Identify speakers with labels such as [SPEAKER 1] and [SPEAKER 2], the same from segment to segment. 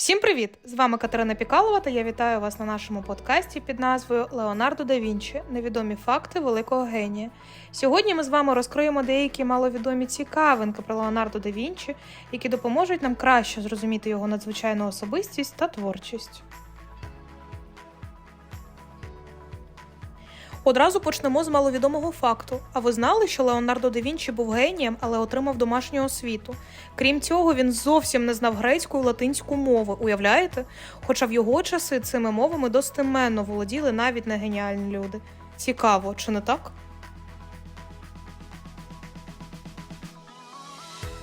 [SPEAKER 1] Всім привіт! З вами Катерина Пікалова та я вітаю вас на нашому подкасті під назвою Леонардо да Вінчі Невідомі факти великого генія. Сьогодні ми з вами розкриємо деякі маловідомі цікавинки про Леонардо да Вінчі, які допоможуть нам краще зрозуміти його надзвичайну особистість та творчість. Одразу почнемо з маловідомого факту. А ви знали, що Леонардо да Вінчі був генієм, але отримав домашню освіту. Крім цього, він зовсім не знав грецьку і латинську мови. Уявляєте? Хоча в його часи цими мовами достеменно володіли навіть не геніальні люди. Цікаво, чи не так?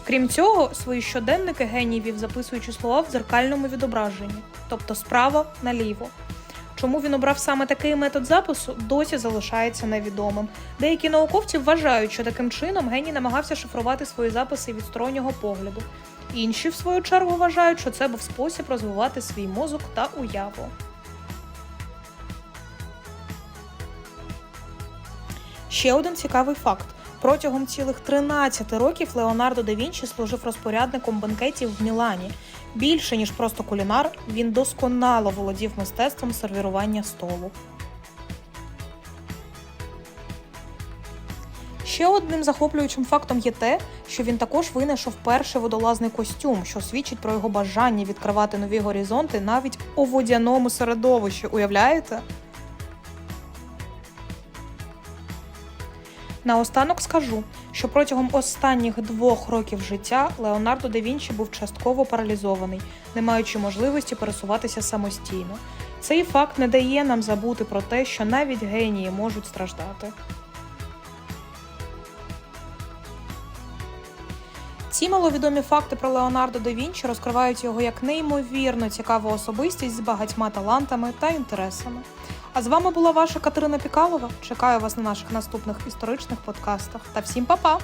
[SPEAKER 1] Крім цього, свої щоденники геній вів, записуючи слова в дзеркальному відображенні, тобто справа наліво. Чому він обрав саме такий метод запису, досі залишається невідомим. Деякі науковці вважають, що таким чином геній намагався шифрувати свої записи від стороннього погляду. Інші, в свою чергу, вважають, що це був спосіб розвивати свій мозок та уяву. Ще один цікавий факт. Протягом цілих 13 років Леонардо да Вінчі служив розпорядником банкетів в Мілані. Більше ніж просто кулінар, він досконало володів мистецтвом сервірування столу. Ще одним захоплюючим фактом є те, що він також винайшов перший водолазний костюм, що свідчить про його бажання відкривати нові горизонти навіть у водяному середовищі. Уявляєте? Наостанок скажу, що протягом останніх двох років життя Леонардо да Вінчі був частково паралізований, не маючи можливості пересуватися самостійно. Цей факт не дає нам забути про те, що навіть генії можуть страждати. Ці маловідомі факти про Леонардо да Вінчі розкривають його як неймовірно цікаву особистість з багатьма талантами та інтересами. А з вами була ваша Катерина Пікалова. Чекаю вас на наших наступних історичних подкастах. Та всім па-па!